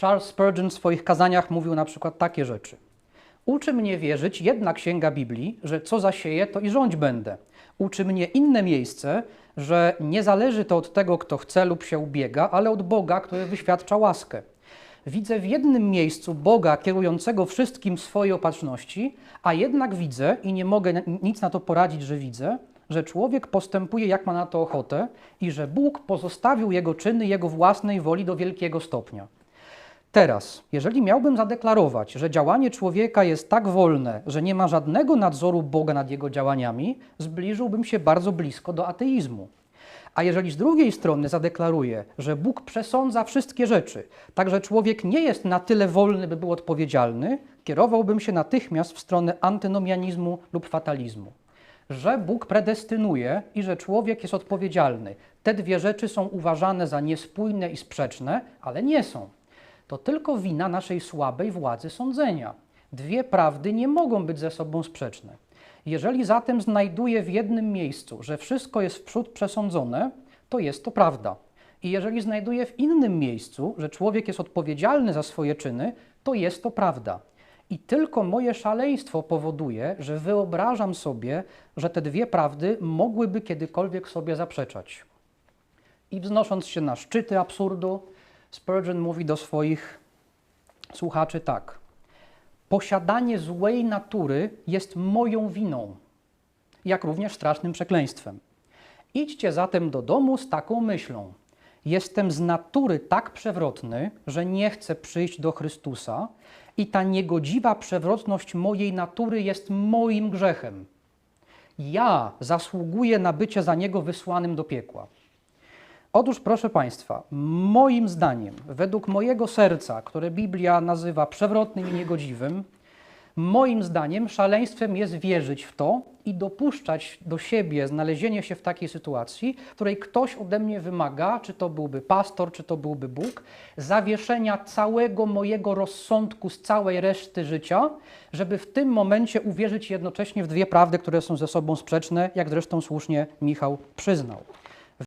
Charles Spurgeon w swoich kazaniach mówił na przykład takie rzeczy. Uczy mnie wierzyć jedna księga Biblii, że co zasieję, to i rządź będę. Uczy mnie inne miejsce, że nie zależy to od tego, kto chce lub się ubiega, ale od Boga, który wyświadcza łaskę. Widzę w jednym miejscu Boga kierującego wszystkim w swojej opatrzności, a jednak widzę, i nie mogę nic na to poradzić, że widzę, że człowiek postępuje jak ma na to ochotę i że Bóg pozostawił jego czyny jego własnej woli do wielkiego stopnia. Teraz, jeżeli miałbym zadeklarować, że działanie człowieka jest tak wolne, że nie ma żadnego nadzoru Boga nad jego działaniami, zbliżyłbym się bardzo blisko do ateizmu. A jeżeli z drugiej strony zadeklaruję, że Bóg przesądza wszystkie rzeczy, tak że człowiek nie jest na tyle wolny, by był odpowiedzialny, kierowałbym się natychmiast w stronę antynomianizmu lub fatalizmu. Że Bóg predestynuje i że człowiek jest odpowiedzialny. Te dwie rzeczy są uważane za niespójne i sprzeczne, ale nie są. To tylko wina naszej słabej władzy sądzenia. Dwie prawdy nie mogą być ze sobą sprzeczne. Jeżeli zatem znajduję w jednym miejscu, że wszystko jest wprzód przesądzone, to jest to prawda. I jeżeli znajduję w innym miejscu, że człowiek jest odpowiedzialny za swoje czyny, to jest to prawda. I tylko moje szaleństwo powoduje, że wyobrażam sobie, że te dwie prawdy mogłyby kiedykolwiek sobie zaprzeczać. I wznosząc się na szczyty absurdu, Spurgeon mówi do swoich słuchaczy tak: Posiadanie złej natury jest moją winą, jak również strasznym przekleństwem. Idźcie zatem do domu z taką myślą: Jestem z natury tak przewrotny, że nie chcę przyjść do Chrystusa, i ta niegodziwa przewrotność mojej natury jest moim grzechem. Ja zasługuję na bycie za niego wysłanym do piekła. Otóż, proszę Państwa, moim zdaniem, według mojego serca, które Biblia nazywa przewrotnym i niegodziwym, moim zdaniem szaleństwem jest wierzyć w to i dopuszczać do siebie znalezienie się w takiej sytuacji, w której ktoś ode mnie wymaga, czy to byłby pastor, czy to byłby Bóg, zawieszenia całego mojego rozsądku z całej reszty życia, żeby w tym momencie uwierzyć jednocześnie w dwie prawdy, które są ze sobą sprzeczne, jak zresztą słusznie Michał przyznał.